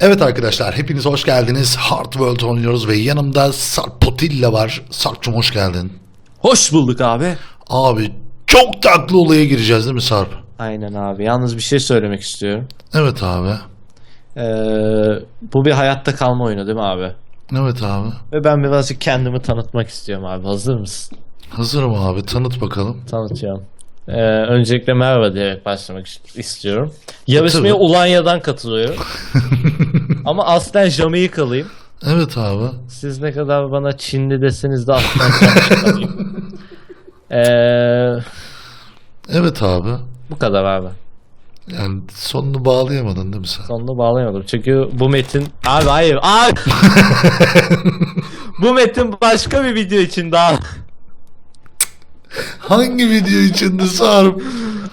Evet arkadaşlar hepiniz hoş geldiniz. Hard World oynuyoruz ve yanımda Sarp Potilla var. Sarp'cum hoş geldin. Hoş bulduk abi. Abi çok tatlı olaya gireceğiz değil mi Sarp? Aynen abi. Yalnız bir şey söylemek istiyorum. Evet abi. Ee, bu bir hayatta kalma oyunu değil mi abi? Evet abi. Ve ben birazcık kendimi tanıtmak istiyorum abi. Hazır mısın? Hazırım abi tanıt bakalım. Tanıtıyorum. Ee, öncelikle merhaba diyerek başlamak istiyorum. Yarışmaya Tabii. Ulanya'dan katılıyorum. Ama aslen Jamaikalıyım. Evet abi. Siz ne kadar bana Çinli deseniz de aslen Jamaikalıyım. Ee, Evet abi. bu kadar abi. Yani sonunu bağlayamadın değil mi sen? Sonunu bağlayamadım. Çünkü bu metin... Abi hayır. Abi. bu metin başka bir video için daha... Hangi video içinde Sarp?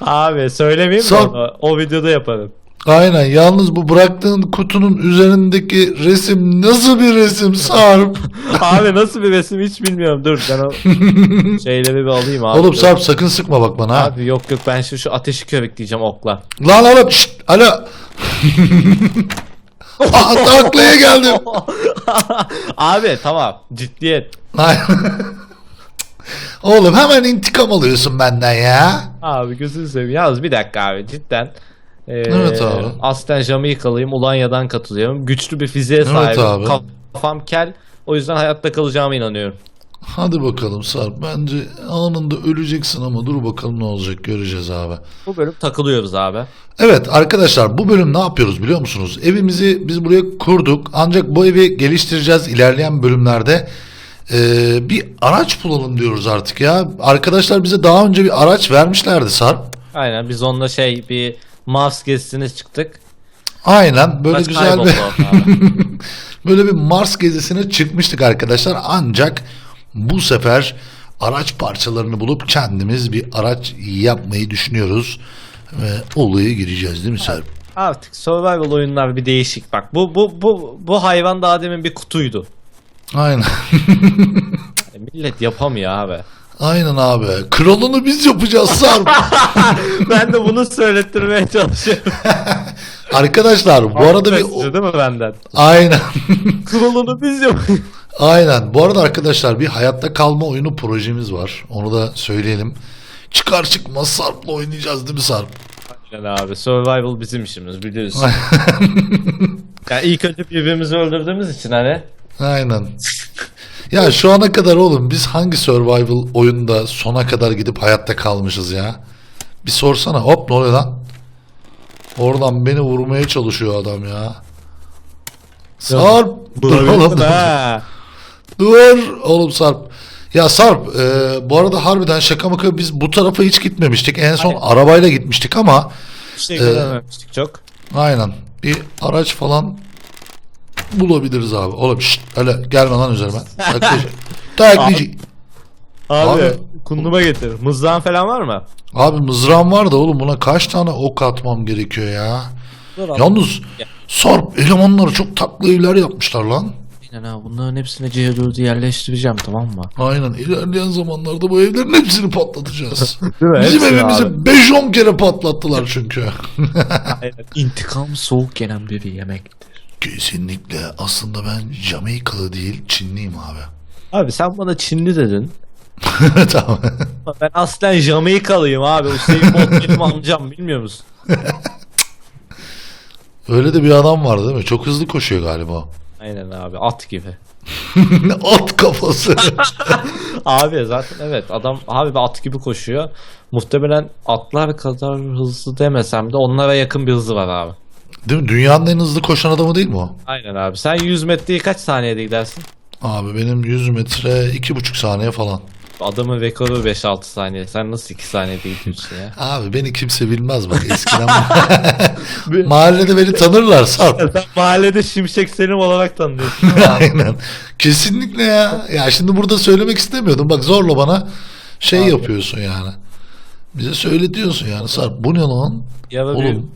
Abi söylemeyeyim mi onu? O videoda yaparım. Aynen yalnız bu bıraktığın kutunun üzerindeki resim nasıl bir resim Sarp? Abi nasıl bir resim hiç bilmiyorum. Dur ben o şeyleri bir alayım abi. Oğlum. Sarp sakın sıkma bak bana ha. Abi yok yok ben şu, şu ateşi köbekleyeceğim okla. Lan oğlum şşt alo. Aa, taklaya geldim. abi tamam ciddiyet. Aynen. Oğlum hemen intikam alıyorsun benden ya. Abi gözünü seveyim. Yalnız bir dakika abi cidden. Ee, Evet abi. Aslen Jamaikalıyım. Ulanya'dan katılıyorum. Güçlü bir fiziğe sahibim. abi. Kafam kel. O yüzden hayatta kalacağıma inanıyorum. Hadi bakalım Sarp. Bence anında öleceksin ama dur bakalım ne olacak göreceğiz abi. Bu bölüm takılıyoruz abi. Evet arkadaşlar bu bölüm ne yapıyoruz biliyor musunuz? Evimizi biz buraya kurduk ancak bu evi geliştireceğiz ilerleyen bölümlerde. Ee, bir araç bulalım diyoruz artık ya. Arkadaşlar bize daha önce bir araç vermişlerdi Sarp. Aynen biz onunla şey bir Mars gezisine çıktık. Aynen böyle Araç güzel kayboldu bir böyle bir Mars gezisine çıkmıştık arkadaşlar. Ancak bu sefer araç parçalarını bulup kendimiz bir araç yapmayı düşünüyoruz. Ve olaya gireceğiz değil mi Sarp? Artık survival oyunlar bir değişik. Bak bu bu bu bu hayvan daha demin bir kutuydu. Aynen. E, millet yapamıyor abi. Aynen abi. Kralını biz yapacağız Sarp. ben de bunu söylettirmeye çalışıyorum. Arkadaşlar bu arada bir değil mi benden? aynen. Kralını biz yapıyoruz. aynen. Bu arada arkadaşlar bir hayatta kalma oyunu projemiz var. Onu da söyleyelim. Çıkar çıkmaz Sarp'la oynayacağız değil mi Sarp? Aynen abi survival bizim işimiz biliyorsun. yani ilk önce birbirimizi öldürdüğümüz için hani. Aynen. Ya şu ana kadar oğlum biz hangi survival oyunda sona kadar gidip hayatta kalmışız ya? Bir sorsana. Hop ne oluyor lan? Oradan beni vurmaya çalışıyor adam ya. Sarp. Dur oğlum. ha. Dur oğlum Sarp. Ya Sarp e, bu arada harbiden şaka maka biz bu tarafa hiç gitmemiştik. En son arabayla gitmiştik ama İşte görememiştik çok. aynen bir araç falan bulabiliriz abi. Oğlum şşt öyle gelme lan üzerime. Taklayıcı. Taklayıcı. Abi, Abi- kunduma getir. Mızrağın falan var mı? Abi mızrağım var da oğlum buna kaç tane ok atmam gerekiyor ya. Dur abi. Yalnız Sarp elemanları çok taklı evler yapmışlar lan. Aynen abi bunların hepsine C4'ü yerleştireceğim tamam mı? Aynen ilerleyen zamanlarda bu evlerin hepsini patlatacağız. Değil mi? Bizim Hepsini evimizi abi. 5-10 kere patlattılar çünkü. İntikam soğuk yenen bir yemektir. Kesinlikle. Aslında ben Jamaikalı değil Çinliyim abi. Abi sen bana Çinli dedin. tamam. Ama Ben aslen Jamaikalıyım abi. Hüseyin Bolt benim amcam bilmiyor musun? Öyle de bir adam vardı değil mi? Çok hızlı koşuyor galiba. Aynen abi at gibi. At kafası. Abi zaten evet adam abi bir at gibi koşuyor. Muhtemelen atlar kadar hızlı demesem de onlara yakın bir hızı var abi. Değil mi? Dünyanın en hızlı koşan adamı değil mi o? Aynen abi. Sen 100 metreyi kaç saniyede gidersin? Abi benim 100 metre 2,5 saniye falan. Adamın rekoru 5-6 saniye. Sen nasıl 2 saniyede gidiyorsun ya? Abi beni kimse bilmez bak eskiden mahallede beni tanırlar Sarp. Sen mahallede Şimşek Selim olarak tanıyorsun. Aynen. Kesinlikle ya. Ya şimdi burada söylemek istemiyordum. Bak zorla bana şey yapıyorsun yani. Bize söyletiyorsun yani Sarp. Bu ne lan? Bir ara bir, Oğlum.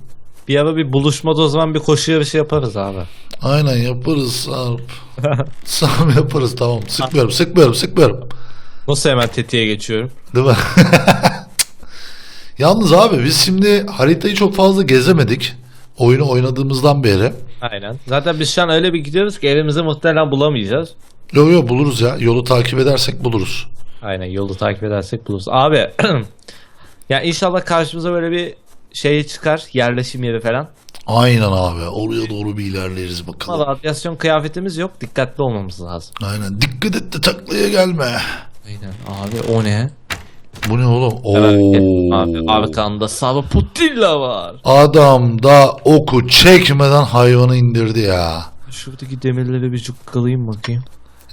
Bir ara bir buluşmada o zaman bir koşu yarışı yaparız abi. Aynen yaparız Sarp. Sarp yaparız tamam. Sıkmıyorum sıkmıyorum sıkmıyorum. Nasıl hemen tetiğe geçiyorum? Değil mi? Yalnız abi biz şimdi haritayı çok fazla gezemedik. Oyunu oynadığımızdan beri. Aynen. Zaten biz şu an öyle bir gidiyoruz ki evimizi muhtemelen bulamayacağız. Yo yo buluruz ya. Yolu takip edersek buluruz. Aynen yolu takip edersek buluruz. Abi ya inşallah karşımıza böyle bir şey çıkar. Yerleşim yeri falan. Aynen abi. Oraya doğru bir ilerleriz bakalım. radyasyon kıyafetimiz yok. Dikkatli olmamız lazım. Aynen. Dikkat et de taklaya gelme. Aynen. Abi o ne? Bu ne oğlum? Evet, Abi Oo. arkanda Sava Putilla var. Adam da oku çekmeden hayvanı indirdi ya. Şuradaki demirleri bir cukkalayayım bakayım.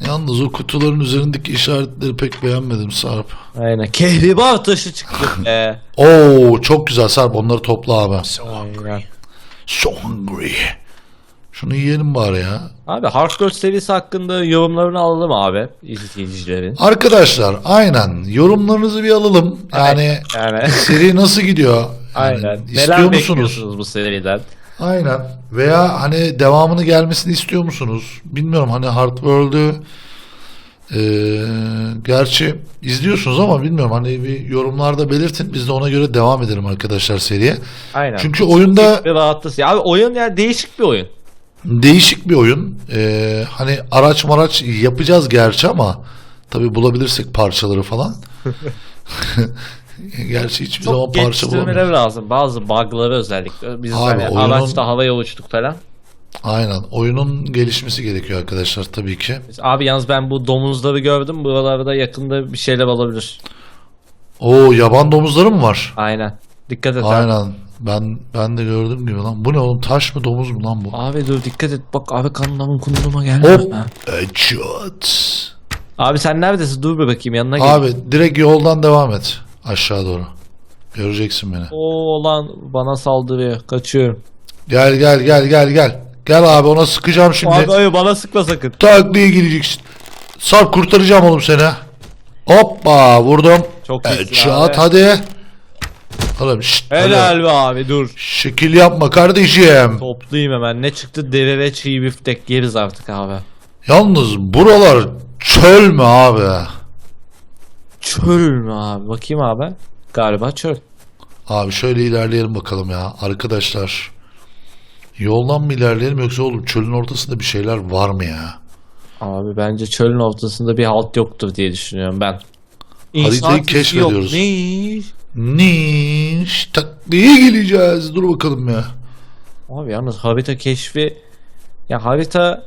Yalnız o kutuların üzerindeki işaretleri pek beğenmedim Sarp. Aynen. Kehribar taşı çıktı be. Oo çok güzel Sarp onları topla abi. Aynen. So hungry. Şunu yiyelim bari ya. Abi Hardcore serisi hakkında yorumlarını alalım abi izleyicilerin. Arkadaşlar aynen yorumlarınızı bir alalım. Yani Yani seri nasıl gidiyor? Yani aynen. İstiyor Neler musunuz? bekliyorsunuz bu seriden? Aynen. Veya hani devamını gelmesini istiyor musunuz? Bilmiyorum hani Hard World'ü eee, gerçi izliyorsunuz ama bilmiyorum hani bir yorumlarda belirtin. Biz de ona göre devam edelim arkadaşlar seriye. Aynen. Çünkü oyunda bir rahatlasın. Abi oyun ya değişik bir oyun. değişik bir oyun. Eee, hani araç maraç yapacağız gerçi ama tabi bulabilirsek parçaları falan. gerçi hiçbir zaman parça bulamıyoruz. lazım. Bazı bug'ları özellikle. Biz Abi, hani oyunun- araçta havaya uçtuk falan. Aynen. Oyunun gelişmesi gerekiyor arkadaşlar tabii ki. Abi yalnız ben bu domuzları gördüm. Buralarda yakında bir şeyler olabilir. Oo yaban domuzları mı var? Aynen. Dikkat et. abi. Aynen. Ben ben de gördüm gibi lan. Bu ne oğlum? Taş mı domuz mu lan bu? Abi dur dikkat et. Bak abi kanlamın kunduma gelme. Hop. Headshot. Abi sen neredesin? Dur bir bakayım yanına gel. Abi direkt yoldan devam et. Aşağı doğru. Göreceksin beni. Oo lan bana saldırıyor. Kaçıyorum. Gel gel gel gel gel. Gel abi ona sıkacağım şimdi. Abi hayır bana sıkma sakın. Taklaya geleceksin. Sarp kurtaracağım oğlum seni. Hoppa vurdum. Çok iyisin Headshot abi. hadi. Oğlum şşt. hadi. Helal be abi dur. Şekil yapma kardeşim. Toplayayım hemen. Ne çıktı? Deve ve çiğ biftek yeriz artık abi. Yalnız buralar çöl mü abi? Çöl mü abi? Bakayım abi. Galiba çöl. Abi şöyle ilerleyelim bakalım ya. Arkadaşlar. Yoldan mı ilerleyelim yoksa oğlum çölün ortasında bir şeyler var mı ya? Abi bence çölün ortasında bir halt yoktur diye düşünüyorum ben. Haritayı keşfediyoruz. Yok. Ne? Niş taklaya geleceğiz. Dur bakalım ya. Abi yalnız harita keşfi ya harita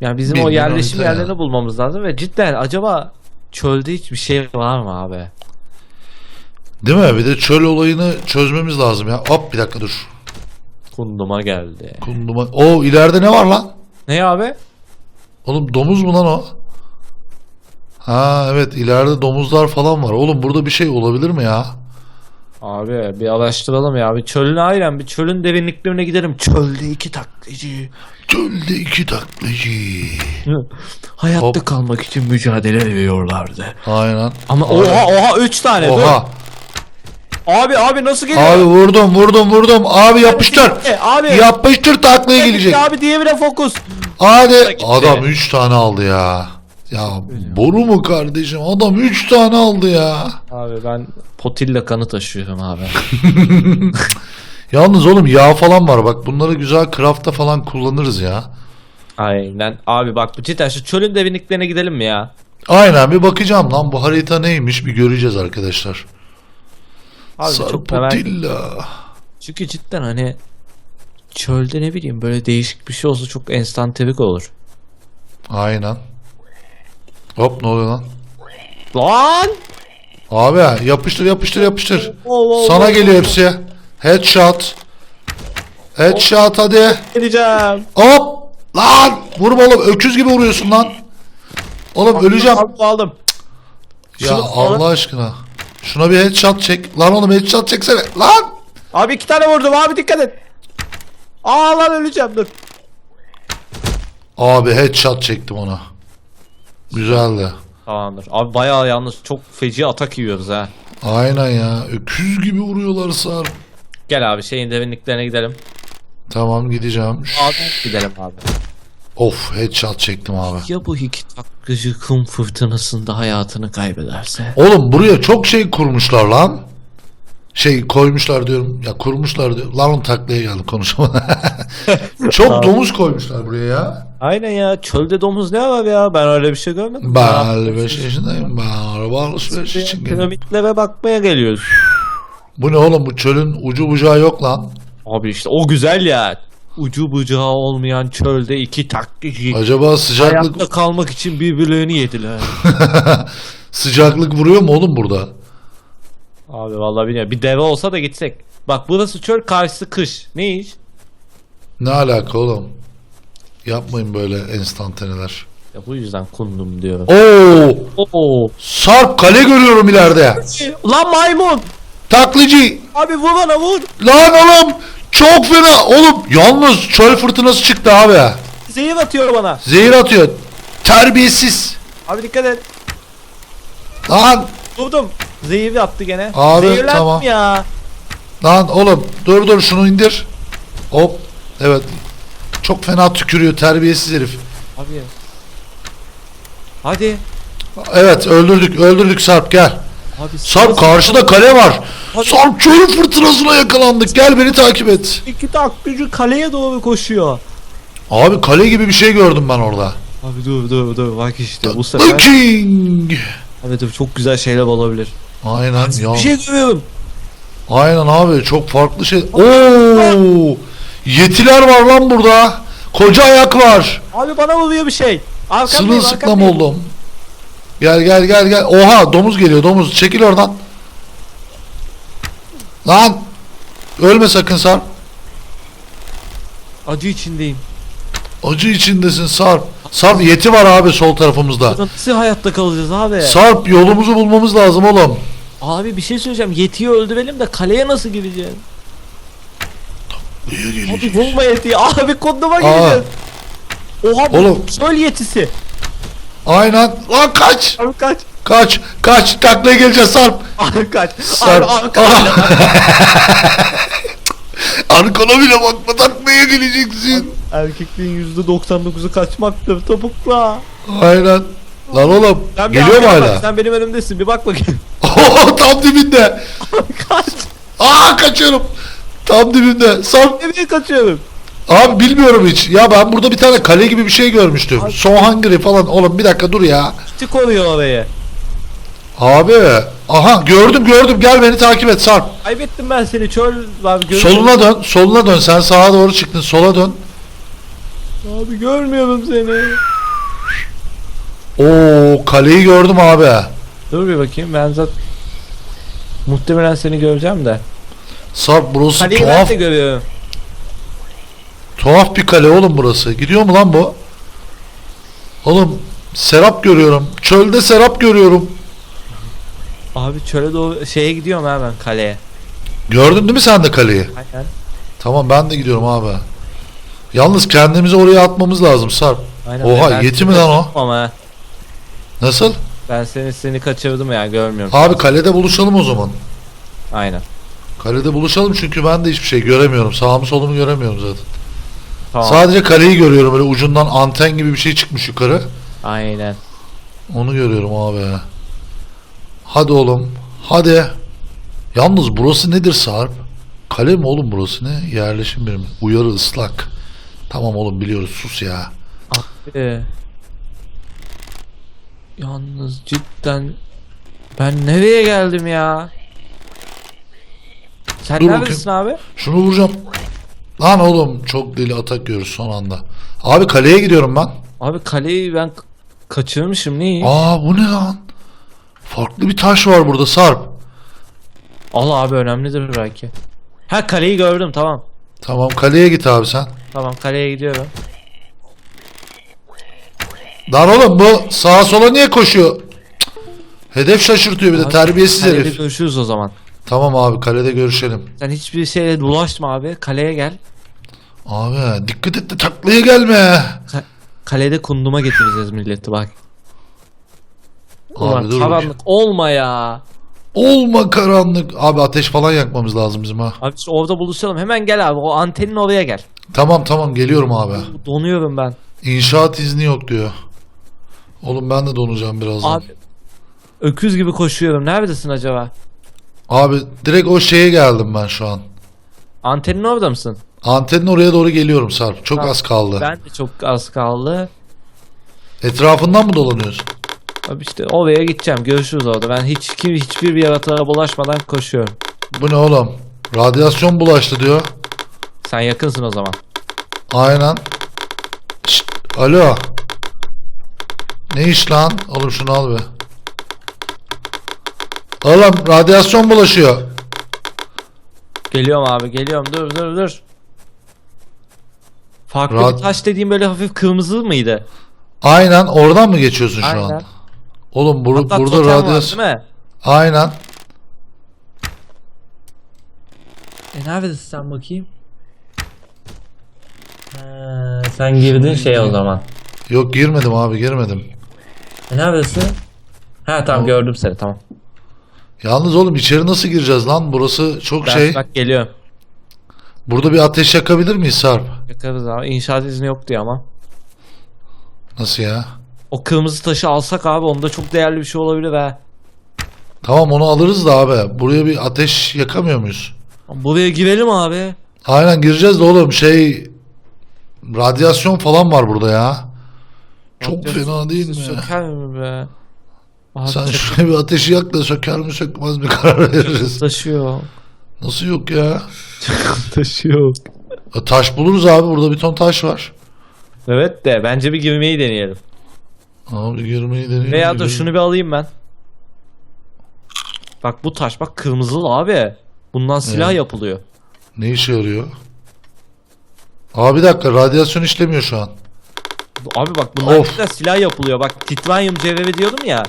ya bizim o Bilmiyorum yerleşim harita ya. yerlerini bulmamız lazım ve cidden acaba çölde hiçbir şey var mı abi? Değil mi? Bir de çöl olayını çözmemiz lazım ya. Hop bir dakika dur. Kunduma geldi. Kunduma. Oo ileride ne var lan? Ne abi? Oğlum domuz mu lan o? Ha evet ileride domuzlar falan var. Oğlum burada bir şey olabilir mi ya? Abi bir araştıralım ya. Bir çölün aynen bir çölün derinliklerine gidelim. Çölde iki taklacı. Çölde iki taklacı. Hayatta Hop. kalmak için mücadele veriyorlardı. Aynen. Ama Aynen. oha oha 3 tane Oha. dur. Abi abi nasıl geliyor? Abi vurdum vurdum vurdum. Abi yapıştır. Abi. Yapıştır taklaya gelecek. Abi diğerine fokus. Hadi. Adam 3 tane aldı ya. Ya boru mu kardeşim? Adam 3 tane aldı ya. Abi ben potilla kanı taşıyorum abi. Yalnız oğlum yağ falan var. Bak bunları güzel craft'ta falan kullanırız ya. Aynen. Abi bak bu cidden şu çölün derinliklerine gidelim mi ya? Aynen bir bakacağım lan bu harita neymiş bir göreceğiz arkadaşlar. Abi çok merak Sarpotilla. Çünkü cidden hani çölde ne bileyim böyle değişik bir şey olsa çok enstantanik olur. Aynen. Hop ne oluyor lan? Lan! Abi yapıştır yapıştır yapıştır. Oo, oo, Sana oo, geliyor hepsi. Headshot. Headshot hadi. Geleceğim. Hop. Lan. Vurma oğlum. Öküz gibi vuruyorsun lan. Oğlum öleceğim. Aldım, aldım. Ya Şunu- Allah aşkına. Şuna bir headshot çek. Lan oğlum headshot çeksene. Lan. Abi iki tane vurdum abi dikkat et. Aa lan öleceğim dur. Abi headshot çektim ona. Güzeldi. Tamamdır. Abi bayağı yalnız çok feci atak yiyoruz ha. Aynen ya. Öküz gibi vuruyorlar sar. Gel abi şeyin derinliklerine gidelim. Tamam gideceğim. Abi gidelim abi. Of headshot çektim abi. Ya bu iki taklacı kum fırtınasında hayatını kaybederse? Oğlum buraya çok şey kurmuşlar lan. Şey koymuşlar diyorum. Ya kurmuşlar diyorum. Lan onu taklaya geldim konuşamadım. Çok domuz koymuşlar buraya ya. Aynen ya çölde domuz ne var ya ben öyle bir şey görmedim. Ben 55 yaşındayım. Ben araba alışveriş için geldim. Piramitlere bakmaya geliyoruz. Bu ne oğlum bu çölün ucu bucağı yok lan. Abi işte o güzel ya. Ucu bucağı olmayan çölde iki taktici Acaba sıcaklık hayatta kalmak için birbirlerini yediler. sıcaklık vuruyor mu oğlum burada? Abi vallahi bilmiyorum. Bir deve olsa da gitsek. Bak burası çöl karşısı kış. Ne iş? Ne alaka oğlum? Yapmayın böyle enstantaneler. Ya bu yüzden kundum diyorum. Oo! Oo. Sarp kale görüyorum ileride. Lan maymun! Taklici. Abi vur bana vur. Lan oğlum çok fena. Oğlum yalnız çöl fırtınası çıktı abi. Zehir atıyor bana. Zehir atıyor. Terbiyesiz. Abi dikkat et. Lan Vurdum. Zehir attı gene. Abi, Zehirlendim tamam. ya. lan oğlum dur dur şunu indir. Hop. Evet. Çok fena tükürüyor terbiyesiz herif. Abi. Hadi. Evet öldürdük öldürdük Sarp gel. Abi Sarp karşıda kale var. Hadi. Sarp çöl fırtınasına yakalandık. Gel beni takip et. İki taktıcı kaleye doğru koşuyor. Abi kale gibi bir şey gördüm ben orada. Abi dur dur dur bak işte bu sefer. King. Evet abi çok güzel şeyler olabilir. Aynen ya. Bir şey görüyorum. Aynen abi çok farklı şey. Oo! Yetiler var lan burada. Koca ayak var. Abi bana vuruyor bir şey. Arkamdayım Sırılsıklam arkamdayım. oldum. Gel gel gel gel. Oha domuz geliyor domuz. Çekil oradan. Lan. Ölme sakın Sarp. Acı içindeyim. Acı içindesin Sarp. Sarp yeti var abi sol tarafımızda. Nasıl hayatta kalacağız abi? Sarp yolumuzu bulmamız lazım oğlum. abi bir şey söyleyeceğim. Yetiyi öldürelim de kaleye nasıl gireceğiz? Niye Abi geleceğiz? bulma yetiyi. Abi konduma gireceğiz. Oha Oğlum. çöl yetisi. Aynen. Lan kaç. Abi kaç. Kaç. Kaç. Taklaya geleceğiz Sarp. Abi kaç. Sarp. Abi arkadaşlar. Arkana bile bakma taklaya geleceksin. Erkekliğin %99'u kaçmaktır topukla. Aynen. Lan oğlum. Sen Geliyor mu arkana bak, hala? Sen benim önümdesin bir bak bakayım. Oo, tam dibinde. kaç. Aa kaçıyorum. Tam dibinde. Sarp. Nereye kaçıyorum? Abi bilmiyorum hiç. Ya ben burada bir tane kale gibi bir şey görmüştüm. So Hungry falan. Oğlum bir dakika dur ya. Gitti koruyor orayı. Abi. Aha gördüm gördüm. Gel beni takip et Sarp. Kaybettim ben seni çöl abi gör- Soluna dön. Soluna dön. Sen sağa doğru çıktın. Sola dön. Abi görmüyorum seni. Oo kaleyi gördüm abi. Dur bir bakayım ben zaten muhtemelen seni göreceğim de. Sarp burası Kaleyi ben tuhaf de görüyorum. tuhaf bir kale oğlum burası. Gidiyor mu lan bu? Oğlum serap görüyorum. Çölde serap görüyorum. Abi çöle doğru şeye gidiyorum hemen kaleye. Gördün değil mi sen de kaleyi? Aynen. Tamam ben de gidiyorum abi. Yalnız kendimizi oraya atmamız lazım Sarp. Aynen. Oha, Ben yeti seni mi lan o? kaçırdım Ama Nasıl? ben seni seni kaçırdım ya görmüyorum. Abi kalede buluşalım o zaman. Aynen. Kalede buluşalım çünkü ben de hiçbir şey göremiyorum. Sağımı solumu göremiyorum zaten. Tamam. Sadece kaleyi görüyorum. Böyle ucundan anten gibi bir şey çıkmış yukarı. Aynen. Onu görüyorum abi. Hadi oğlum. Hadi. Yalnız burası nedir Sarp? Kale mi oğlum burası ne? Yerleşim birimi. Uyarı ıslak. Tamam oğlum biliyoruz sus ya. Ee, yalnız cidden ben nereye geldim ya? Sen Dur neredesin abi? Şunu vuracağım. Lan oğlum çok deli atak görüyoruz son anda. Abi kaleye gidiyorum ben. Abi kaleyi ben kaçırmışım neyi? Aa bu ne lan? Farklı bir taş var burada Sarp. Al abi önemlidir belki. Ha kaleyi gördüm tamam. Tamam kaleye git abi sen. Tamam kaleye gidiyorum. Lan oğlum bu sağa sola niye koşuyor? Cık. Hedef şaşırtıyor bir de Abi, terbiyesiz Kalede herif. görüşürüz o zaman. Tamam abi kalede görüşelim. Sen hiçbir şeyle bulaşma abi. Kaleye gel. Abi dikkat et de taklaya gelme. Ka- kalede kunduma getireceğiz milleti bak. Abi dur karanlık olma ya. Olma karanlık. Abi ateş falan yakmamız lazım bizim ha. Abi işte orada buluşalım. Hemen gel abi. O antenin oraya gel. Tamam tamam geliyorum abi. Donuyorum ben. İnşaat izni yok diyor. Oğlum ben de donacağım birazdan. Abi öküz gibi koşuyorum. Neredesin acaba? Abi direkt o şeye geldim ben şu an. Antenin orada mısın? Antenin oraya doğru geliyorum Sarp. Çok Tamam. az kaldı. Ben de çok az kaldı. Etrafından mı dolanıyorsun? Abi işte oraya gideceğim. Görüşürüz orada. Ben hiç kim hiçbir bir yaratığa bulaşmadan koşuyorum. Bu ne oğlum? Radyasyon bulaştı diyor. Sen yakınsın o zaman. Aynen. Şşt, alo. Ne iş lan? Oğlum şunu al be. Oğlum radyasyon bulaşıyor. Geliyorum abi geliyorum. Dur dur dur. Farklı Rad- bir taş dediğim böyle hafif kırmızı mıydı? Aynen oradan mı geçiyorsun şu an? Aynen. Oğlum bur- Hatta burada totem var, radyasyon. değil mi? Aynen. E neredesin sen bakayım? Ha, sen girdin şey o zaman. Yok girmedim abi girmedim. E neredesin? Ha tamam gördüm seni tamam. Yalnız oğlum içeri nasıl gireceğiz lan? Burası çok Ben şey. bak geliyorum. Burada bir ateş yakabilir miyiz Sarp? Yakarız abi. İnşaat izni yok diyor ama. Nasıl ya? O kırmızı taşı alsak abi onda çok değerli bir şey olabilir ha. Tamam onu alırız da abi. Buraya bir ateş yakamıyor muyuz? Buraya girelim abi. Aynen gireceğiz de oğlum şey radyasyon falan var burada ya. Çok Radyasyon fena değil mi? Söker mi be? Abi Sen çok şuraya bir ateşi yak da söker mi sökmez mi karar veririz. taşıyor. Nasıl yok ya? taşıyor. E, Taş buluruz abi burada bir ton taş var. Evet de bence bir girmeyi deneyelim. Abi girmeyi deneyelim. Veya dur şunu bir alayım ben. Bak bu taş bak kırmızılı abi. Bundan silah Evet. yapılıyor. Ne işe yarıyor? Abi bir dakika radyasyon işlemiyor şu an. Abi bak bundan Of. silah yapılıyor. Bak titanyum cevheri diyordum ya.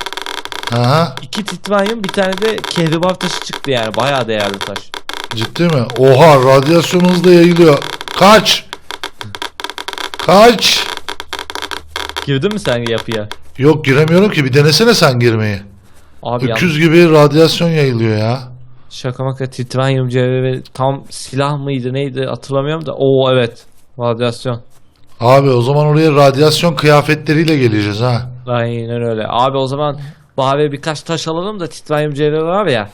Aha İki titanyum bir tane de kehribar taşı çıktı yani. Bayağı değerli taş. ciddi mi? Oha radyasyon hızla yayılıyor. Kaç! Kaç! Girdin mi sen yapıya? Yok giremiyorum ki bir denesene sen girmeyi. Abi yalnız Öküz gibi radyasyon yayılıyor ya. şaka maka titanyum cevheri tam silah mıydı neydi hatırlamıyorum da. Oo evet. Radyasyon. Abi o zaman oraya radyasyon kıyafetleriyle geleceğiz ha. Aynen öyle. Abi o zaman bari birkaç taş alalım da cevheri var ya.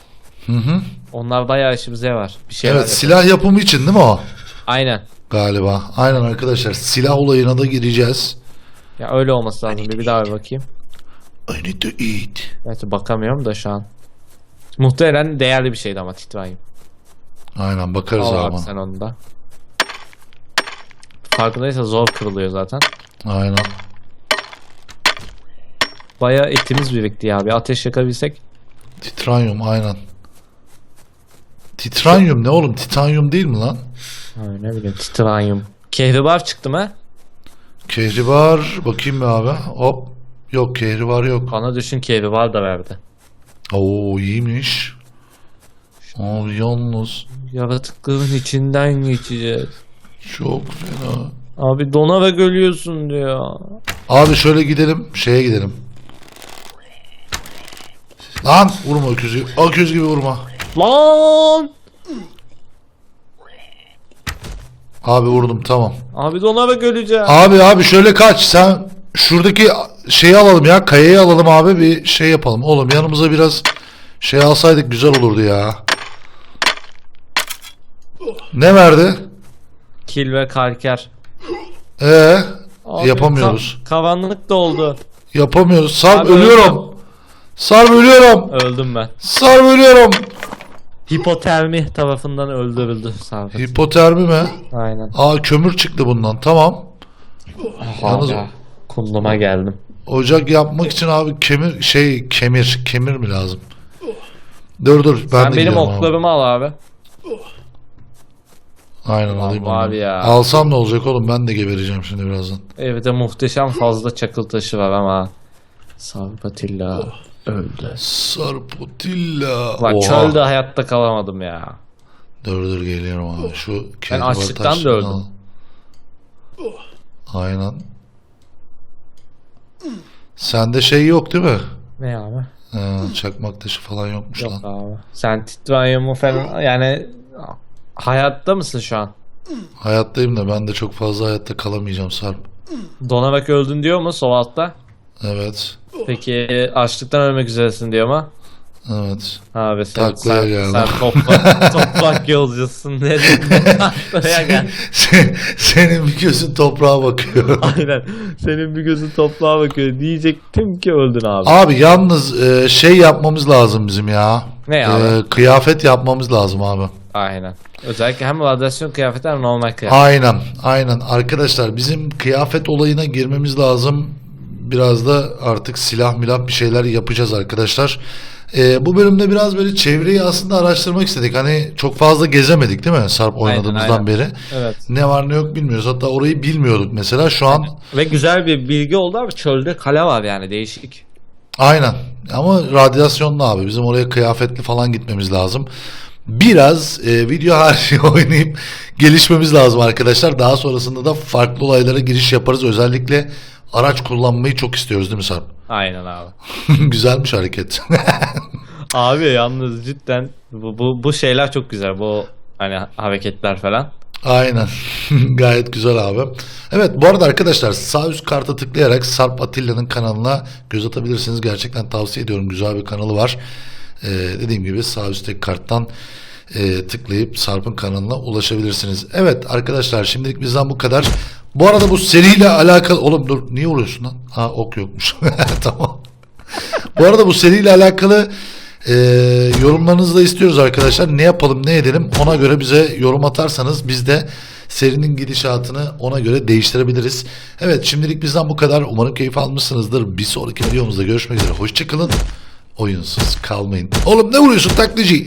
Hı hı. Onlar bayağı işimize var. Bir şeyler Evet yapalım. silah yapımı için değil mi o? Aynen. Galiba. Aynen arkadaşlar silah olayına da gireceğiz. Ya öyle olması lazım. Bir, bir daha bir bakayım. I need to eat. Gerçi bakamıyorum da şu an. Muhtemelen değerli bir şeydi ama titanyum. Aynen bakarız Al abi sen onu da. Farkındaysa zor kırılıyor zaten. Aynen. Bayağı etimiz birikti ya. Bir ateş yakabilsek. Titranyum aynen. Titranyum ne oğlum? Titanyum değil mi lan? Ha, ne bileyim titanyum. Kehribar çıktı mı? Kehribar bakayım bir abi. Hop. Yok kehribar yok. Bana düşün kehribar da verdi. Oo iyiymiş. Abi yalnız Yaratıkların içinden geçeceğiz. çok fena. Abi donarak ölüyorsun diyor. Abi şöyle gidelim. Şeye gidelim. Lan vurma öküzü. Öküz gibi vurma. Lan! Abi vurdum tamam. Abi donarak öleceğim. Abi abi şöyle kaç. Sen şuradaki şeyi alalım ya. Kayayı alalım abi bir şey yapalım. Oğlum yanımıza biraz şey alsaydık güzel olurdu ya. Ne verdi? Kil ve kalker. Ee, Abi, yapamıyoruz. ka- karanlık da oldu. Yapamıyoruz. Sarp Abi ölüyorum. Sarp ölüyorum. Öldüm ben. Sarp ölüyorum. Hipotermi tarafından öldürüldü Sarkıt. Hipotermi mi? Aynen. Aa kömür çıktı bundan. Tamam. Yalnız- Hala Kulluma geldim. Ocak yapmak için abi kemir şey kemir kemir mi lazım? Dur dur ben Sen de benim gidiyorum abi. oklarımı al abi. Aynen alayım onu. abi ya. Alsam ne olacak oğlum ben de gebereceğim şimdi birazdan. Evde muhteşem fazla çakıl taşı var ama Sarpatilla öldü. Sarpotilla. Bak Oha. çölde hayatta kalamadım ya. Dur dur geliyorum abi. Şu kehribar açlıktan da öldüm. al. Aynen. Sende şey yok değil mi? Ne abi? Ee, çakmak taşı falan yokmuş Yok lan. abi. Sen titranyumu falan yani hayatta mısın şu an? Hayattayım da ben de çok fazla hayatta kalamayacağım Sarp. Donarak öldün diyor mu sol altta? Evet. Peki açlıktan ölmek üzeresin diyor mu? Evet. Abi sen, Taklaya sen, geldim. sen toprak, toprak yolcusun. Ne dedin? Taklaya gel. Sen- senin bir gözün toprağa bakıyor. Aynen. Senin bir gözün toprağa bakıyor. Diyecektim ki öldün abi. Abi yalnız e, şey yapmamız lazım bizim ya. Ne abi? E, kıyafet yapmamız lazım abi. Aynen. Özellikle hem radyasyon kıyafeti hem normal kıyafet. Aynen, aynen. Arkadaşlar bizim kıyafet olayına girmemiz lazım. Biraz da artık silah milah bir şeyler yapacağız arkadaşlar. Ee, bu bölümde biraz böyle çevreyi aslında araştırmak istedik. Hani çok fazla gezemedik değil mi Sarp oynadığımızdan aynen. beri? Evet. Ne var ne yok bilmiyoruz. Hatta orayı bilmiyorduk mesela. Şu an Ve güzel bir bilgi oldu abi. Çölde kale var yani değişik. aynen. Ama radyasyonlu abi. Bizim oraya kıyafetli falan gitmemiz lazım. Biraz e, video harici oynayıp gelişmemiz lazım arkadaşlar. Daha sonrasında da farklı olaylara giriş yaparız. Özellikle araç kullanmayı çok istiyoruz değil mi Sarp? Aynen abi. Güzelmiş hareket. Abi yalnız cidden bu, bu, bu şeyler çok güzel. Bu hani hareketler falan. Aynen. Gayet güzel abi. Evet bu arada arkadaşlar sağ üst karta tıklayarak Sarp Atilla'nın kanalına göz atabilirsiniz. Gerçekten tavsiye ediyorum. Güzel bir kanalı var. Ee, dediğim gibi sağ üstteki karttan e, tıklayıp Sarp'ın kanalına ulaşabilirsiniz. Evet arkadaşlar şimdilik bizden bu kadar. Bu arada bu seriyle alakalı... Oğlum dur niye vuruyorsun lan? Ha ok yokmuş. tamam. Bu arada bu seriyle alakalı e, yorumlarınızı da istiyoruz arkadaşlar. Ne yapalım ne edelim ona göre bize yorum atarsanız biz de serinin gidişatını ona göre değiştirebiliriz. Evet şimdilik bizden bu kadar. Umarım keyif almışsınızdır. Bir sonraki videomuzda görüşmek üzere. Hoşçakalın. Oyunsuz kalmayın. Oğlum ne vuruyorsun taklacı?